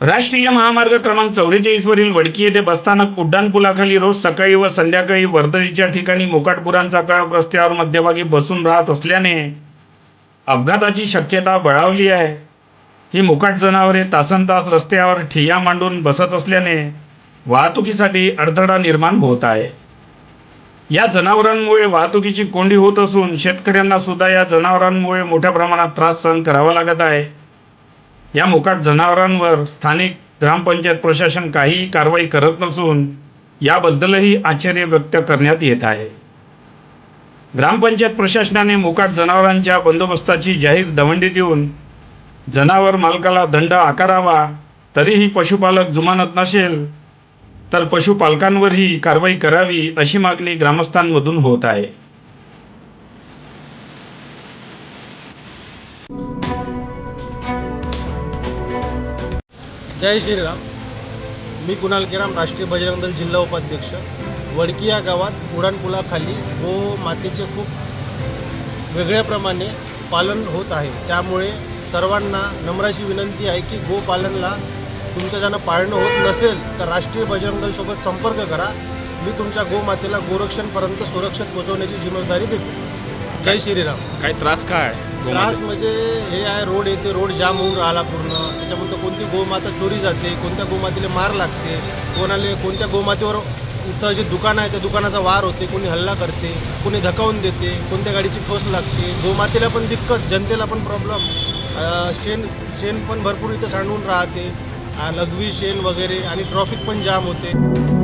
राष्ट्रीय महामार्ग क्रमांक चौवेचाळीसवरील वडकी येथे बसताना उड्डाणपुलाखाली रोज सकाळी व संध्याकाळी वर्दळीच्या ठिकाणी मोकाटपुरांचा काळ रस्त्यावर मध्यभागी बसून राहत असल्याने अपघाताची शक्यता बळावली आहे. ही मुकाट जनावरे तासन तास रस्त्यावर ठिय्या मांडून बसत असल्याने वाहतुकीसाठी अडथळा निर्माण होत आहे. या जनावरांमुळे वाहतुकीची कोंडी होत असून शेतकऱ्यांना सुद्धा या जनावरांमुळे मोठ्या प्रमाणात त्रास सहन करावा लागत आहे. या मोकाट जनावरांवर स्थानिक ग्रामपंचायत प्रशासन काहीही कारवाई करत नसून याबद्दलही आश्चर्य व्यक्त करण्यात येत आहे. ग्रामपंचायत प्रशासनाने मोकाट जनावरांच्या बंदोबस्ताची जाहीर दवंडी देऊन जनावर मालकाला दंड आकारावा तरीही पशुपालक जुमानत नसेल तर पशुपालकांवरही कारवाई करावी अशी मागणी ग्रामस्थांमधून होत आहे. जय श्रीराम. मी कुणाल केराम राष्ट्रीय बजरंग दल जिल्हा उपाध्यक्ष. वडकी या गावात उड्डाणपुलाखाली गो मातेचे खूप वेगळ्याप्रमाणे पालन होत आहे. त्यामुळे सर्वांना नम्राची विनंती आहे की गोपालनला तुमच्या ज्यांना पाळणं होत नसेल तर राष्ट्रीय बजरंग दलसोबत संपर्क करा. मी तुमच्या गोमातेला गोरक्षणपर्यंत सुरक्षित पोहोचवण्याची जिम्मेदारी देतो. जय श्रीराम? काय त्रास काय त्रास म्हणजे हे आहे रोड येते रोड जाम होऊन राहिला पूर्ण. त्याच्यानंतर कोणती गोमाता चोरी जाते कोणत्या गोमातेला मार लागते कोणाला कोणत्या गोमातेवर इथं जे दुकान आहे त्या दुकानाचा वार होते कोणी हल्ला करते कोणी धकावून देते कोणत्या गाडीची ठोस लागते. गोमातेला पण दिक्कत जनतेला पण प्रॉब्लेम शेण शेण पण भरपूर इथं सांडून राहते. लघवी शेण वगैरे आणि ट्रॉफिक पण जाम होते.